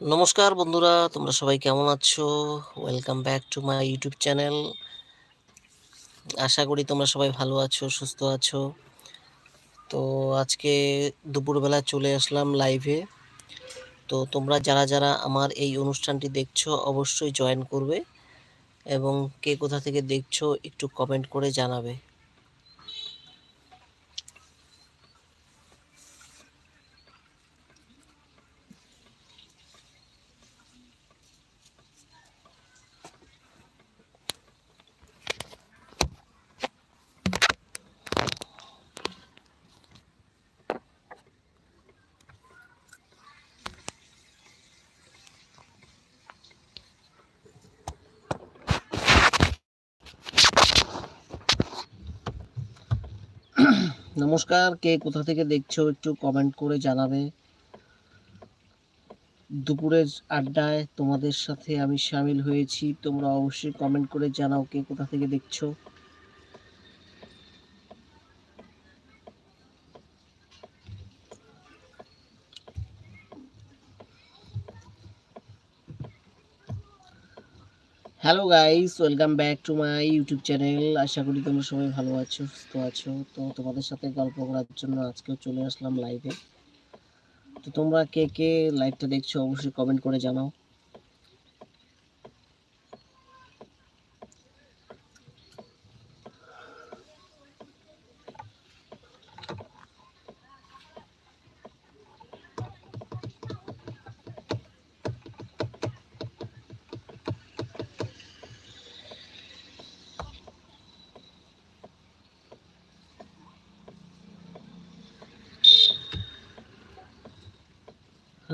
নমস্কার বন্ধুরা, তোমরা সবাই কেমন আছো? Welcome back to my YouTube channel আশা করি তোমরা সবাই ভালো আছো, সুস্থ আছো। তো আজকে দুপুরবেলা চলে আসলাম লাইভে তো তোমরা যারা যারা আমার এই অনুষ্ঠানটি দেখছ, অবশ্যই জয়েন করবে এবং কে কোথা থেকে দেখছ একটু কমেন্ট করে জানাবে। নমস্কার, কে কোথা থেকে দেখছ একটু কমেন্ট করে জানাবে। দুপুরের আড্ডায় তোমাদের সাথে আমি সামিল হয়েছি, তোমরা অবশ্যই কমেন্ট করে জানাও কে কোথা থেকে দেখছ। Hello guys welcome back to my YouTube channel আশা করি তোমরা সবাই ভালো আছো, সুস্থ আছো। তো তোমাদের সাথে গল্প করার জন্য আজকেও চলে আসলাম লাইভে তো তোমরা কে কে লাইভটা দেখছ, অবশ্যই কমেন্ট করে জানাও।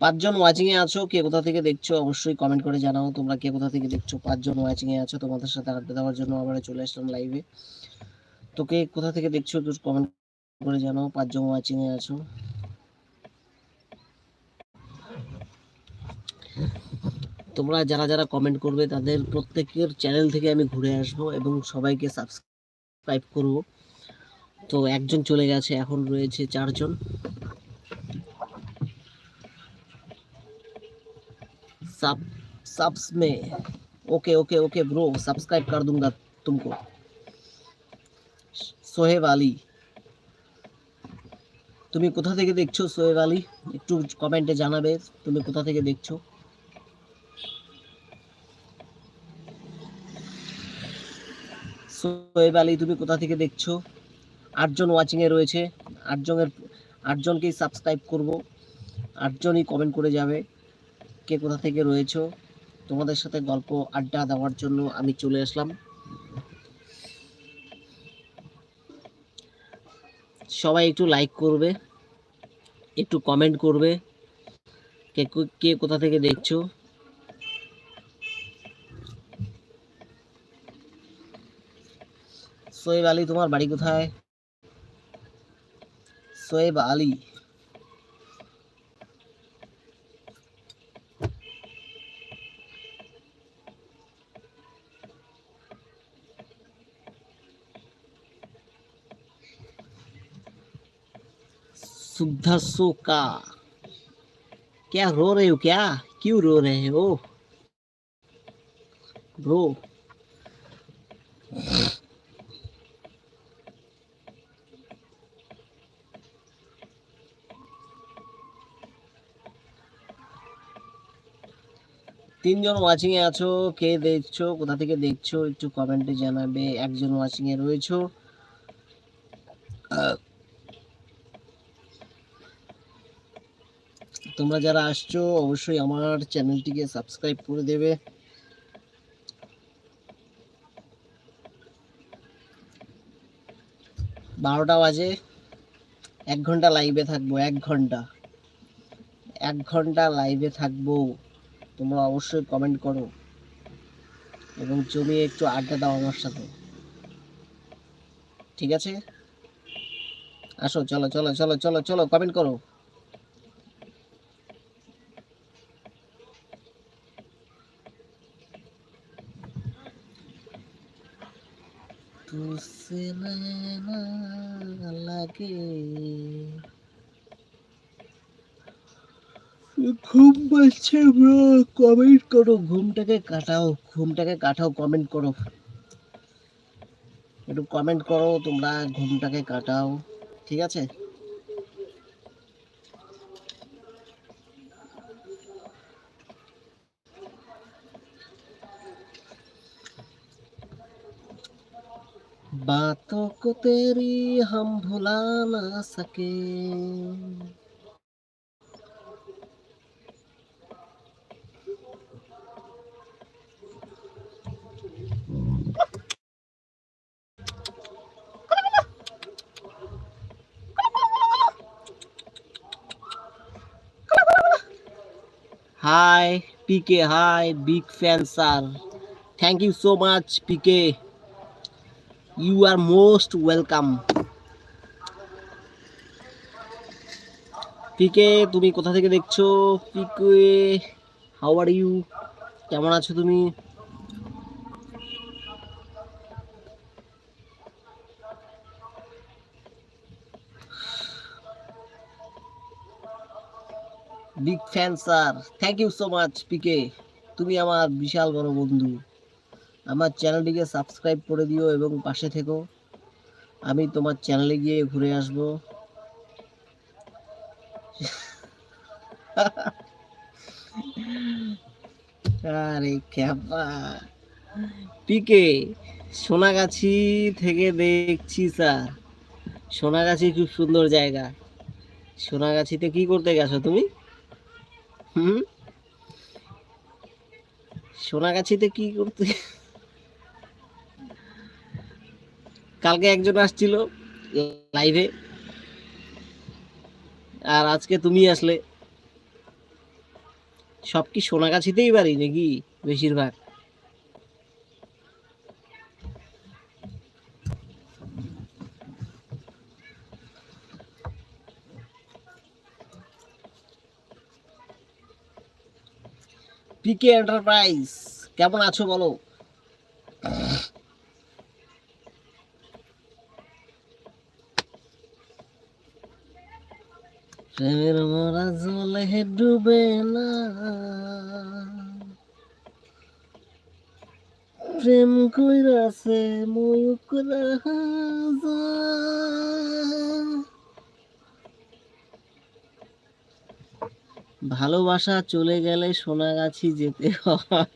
পাঁচজন ওয়াচিং এ আছো? কে কোথা থেকে দেখছ? অবশ্যই কমেন্ট করে জানাও। তোমরা কে কোথা থেকে দেখছ? পাঁচজন ওয়াচিং এ আছো? তোমাদের সাথে আড্ডা দেওয়ার জন্য আবার চলে আসলাম লাইভে তো কে কোথা থেকে দেখছ একটু কমেন্ট করে জানাও। পাঁচজন ওয়াচিং এ আছো। তোমরা যারা যারা কমেন্ট করবে, তাদের প্রত্যেকের চ্যানেল থেকে আমি ঘুরে আসব এবং সবাইকে সাবস্ক্রাইব করব। তো একজন চলে গেছে, এখন রয়েছে চারজন। सब सब्स में okay okay okay bro subscribe कर दूंगा तुमको সোহেব আলী তুমি কোথা থেকে দেখছো সোহেব আলী একটু কমেন্টে জানাবে তুমি কোথা থেকে দেখছো সোহেব আলী তুমি কোথা থেকে দেখছো আটজন ওয়াচিং এ রয়েছে আটজনের আটজনকেই সাবস্ক্রাইব করব আটজনই কমেন্ট করে যাবে কে কোথা থেকে রয়েছো? তোমাদের সাথে গল্প, আড্ডা দেওয়ার জন্য আমি চলে আসলাম। সবাই একটু লাইক করবে, একটু কমেন্ট করবে কে, কো- কোথা থেকে দেখছ? সোয়েব আলী, তোমার বাড়ি কোথায়? সোয়েব আলী। सुधा का क्या रो रहे हो क्या क्यों रो रहे हो ब्रो তিনজন ওয়াচিং এ আছো কে দেখছো কোথা থেকে দেখছো একটু কমেন্টে জানাবে একজন ওয়াচিং এ রয়েছো তোমরা যারা আসছো, অবশ্যই আমার চ্যানেলটিকে সাবস্ক্রাইব করে দেবে। বারোটা বাজে। এক ঘণ্টা লাইভে থাকব, এক ঘণ্টা। এক ঘণ্টা লাইভে থাকব। তোমরা অবশ্যই কমেন্ট করো। এবং জমিয়ে একটু আড্ডা দাও আমার সাথে। ঠিক আছে? আসো, চলো চলো চলো চলো চলো কমেন্ট করো। লাগে। ঘুম পাচ্ছে ব্রো কমেন্ট করো, ঘুমটাকে কাটাও ঘুমটাকে কাটাও কমেন্ট করো। একটু কমেন্ট করো তোমরা, ঘুমটাকে কাটাও, ঠিক আছে? तेरी हम भुला ना सके। Hi PK hi big fan sir thank you so much PK You are most welcome. PK তুমি কোথা থেকে দেখছ? পিকে হাউ আর ইউ কেমন আছো তুমি? Big fan sir thank you so much PK তুমি আমার বিশাল বড় বন্ধু। আমার চ্যানেলটিকে সাবস্ক্রাইব করে দিও এবং পাশে থেকো। আমি তোমার চ্যানেলে গিয়ে ঘুরে আসব। আরে ক্যাপা পিকে, সোনাগাছি থেকে দেখছি স্যার। সোনাগাছি খুব সুন্দর জায়গা। সোনাগাছিতে কি করতে গেছো তুমি? হুম? সোনাগাছিতে কি করতে কালকে একজন আসছিল লাইভে আর আজকে তুমি আসলে। সব কি সোনাগাছিতেই পারি নাকি বেশিরভাগ? পিকে এন্টারপ্রাইজ কেমন আছো বলো? প্রেমের মরা জলে ডুবে না। প্রেম কইরাছে ময়ূক ভালোবাসা চলে গেলে সোনাগাছি যেতে হয়।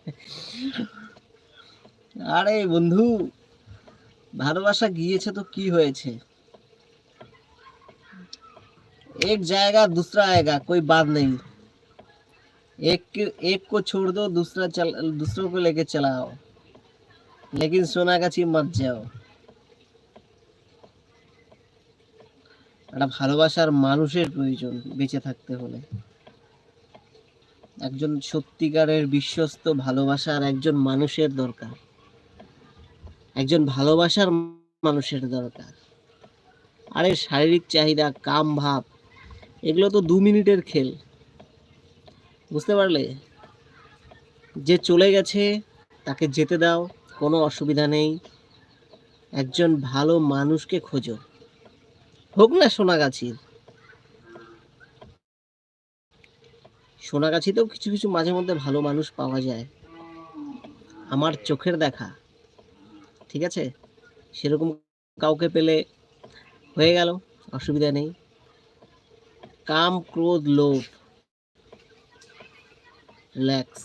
আরে বন্ধু, ভালোবাসা গিয়েছে তো কি হয়েছে? एक जाएगा दूसरा आएगा कोई बात नहीं एक एक को छोड़ दो दूसरा चल दूसरों को लेके चलाओ लेकिन সোনাগাছি মত যাও একটা ভালোবাসার মানুষের প্রয়োজন বেঁচে থাকতে হলে একজন সত্যিকারের বিশ্বস্ত ভালোবাসার একজন মানুষের দরকার একজন ভালোবাসার মানুষের দরকার আরে শারীরিক চাহিদা কাম ভাব এগুলো তো দু মিনিটের খেল। বুঝতে পারলে? যে চলে গেছে, তাকে যেতে দাও, কোনো অসুবিধা নেই। একজন ভালো মানুষকে খোঁজো। হোক না সোনাগাছির সোনাগাছিতেও কিছু কিছু মাঝে মধ্যে ভালো মানুষ পাওয়া যায়। আমার চোখের দেখা। ঠিক আছে? সেরকম কাউকে পেলে হয়ে গেল, অসুবিধা নেই। কাম ক্রোধ লোভ। ল্যাক্স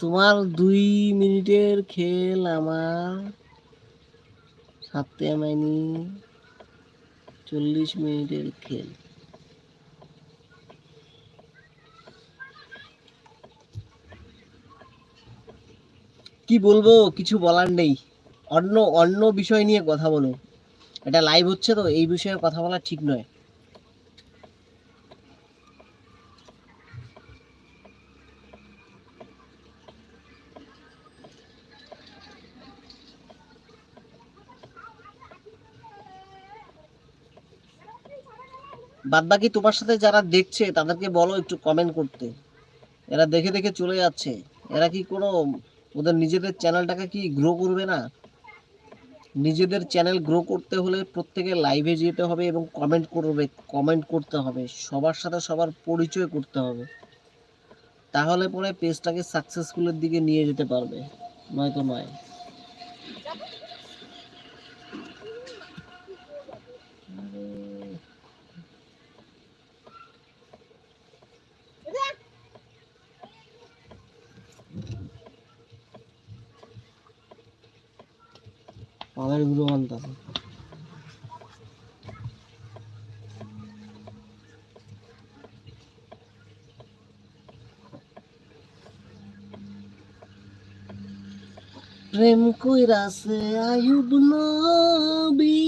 তোমার দুই মিনিটের খেল আমার। সাততে আমায়নি। চল্লিশ মিনিটের খেল। কি বলব, কিছু বলার নেই। অন্য অন্য বিষয় নিয়ে কথা বলো এটা লাইভ হচ্ছে তো, এই বিষয়ে কথা বলা ঠিক নয়। বাদ বাকি তোমার সাথে যারা দেখছে, তাদেরকে বলো একটু কমেন্ট করতে। এরা দেখে দেখে চলে যাচ্ছে। এরা কি কোনো ওদের নিজেদের চ্যানেলটাকে কি গ্রো করবে না? নিজেদের চ্যানেল গ্রো করতে হলে প্রত্যেকে লাইভে যেতে হবে এবং কমেন্ট করবে কমেন্ট করতে হবে। সবার সাথে সবার পরিচয় করতে হবে। তাহলে পরে পেজটাকে সাকসেসফুলের দিকে নিয়ে যেতে পারবে। নয়তো নয়। পাওয়ারগুলো আনতাম প্রেম কইরাছে আয়ুব নবী।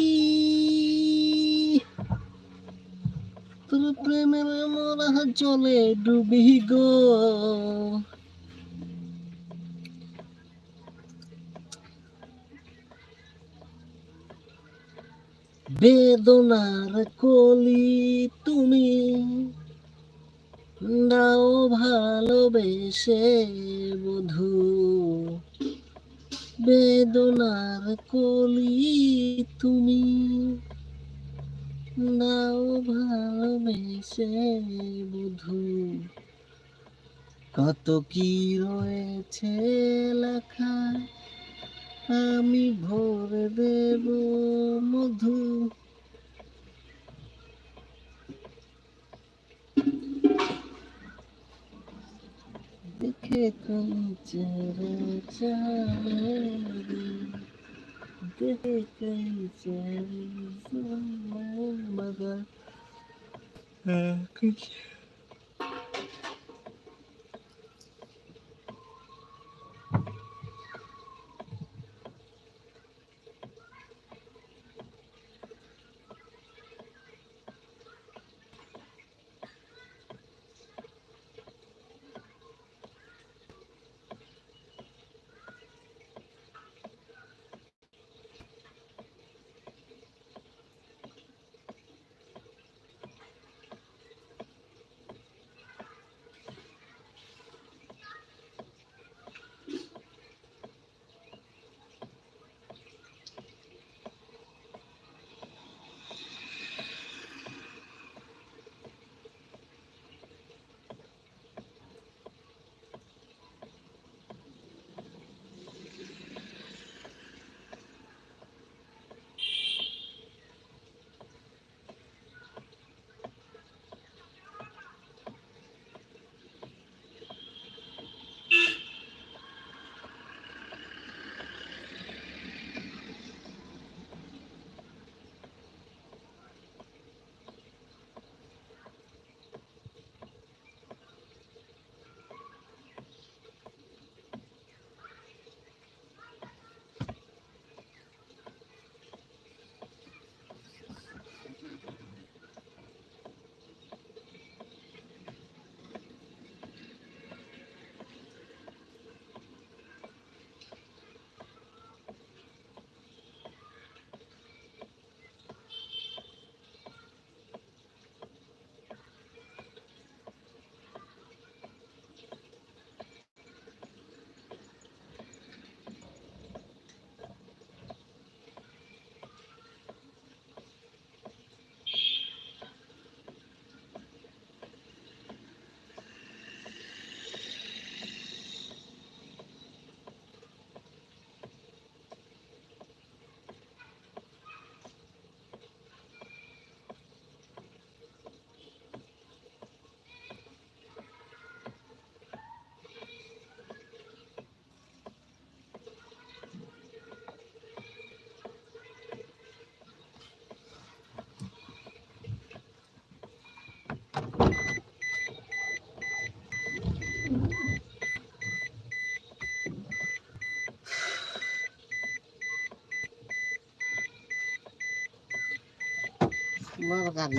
তোর প্রেমের মরা চলে ডুবি গো। বেদনার কলি তুমি। দাও ভালোবেসে বধু। বেদনার কলি তুমি। দাও ভালোবেসে বধু। কত কি রয়েছে লেখা আমি ভরে দেব মধু। দেখে কইছে রে চালে দেখে কইছে রে মগা হ্যাঁ বড় গান